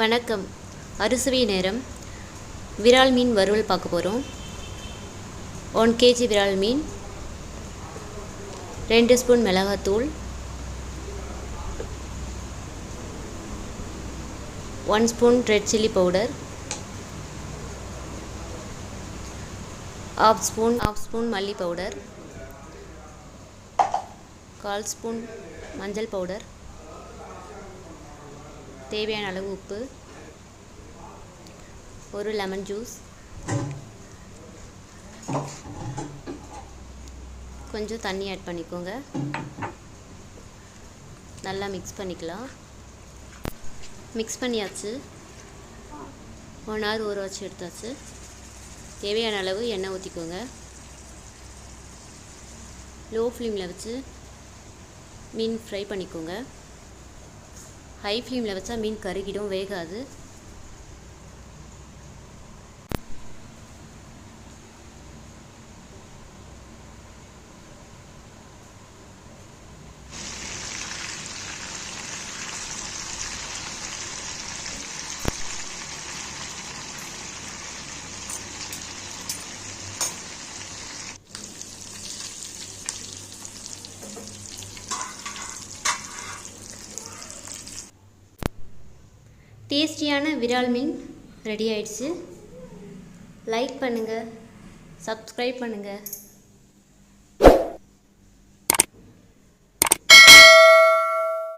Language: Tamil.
வணக்கம். அறுசுவை நேரம். விரால் மீன் வறுவல் பார்க்க போகிறோம் ஒன் கேஜி விரால் மீன். ரெண்டு ஸ்பூன் மிளகாத்தூள். One spoon red chilli powder. Half spoon half spoon மல்லி பவுடர். கால் ஸ்பூன் மஞ்சள் பவுடர். தேவையான அளவு உப்பு ஒரு லெமன் ஜூஸ் கொஞ்சம் தண்ணி ஆட் பண்ணிக்கோங்க. நல்லா மிக்ஸ் பண்ணிக்கலாம். மிக்ஸ் பண்ணியாச்சு. ஒன் ஹவர் ஊற வச்சு எடுத்தாச்சு. தேவையான அளவு எண்ணெய் ஊற்றிக்கோங்க லோ ஃப்ளேமில் வச்சு மீன் ஃப்ரை பண்ணிக்கோங்க. ஹை ஃப்ளேமில் வச்சா மீன் கருகிடும் வேகாது. டேஸ்டியான விரால் மீன் ரெடி ஆயிடுச்சு. லைக் பண்ணுங்கள் சப்ஸ்கிரைப் பண்ணுங்கள்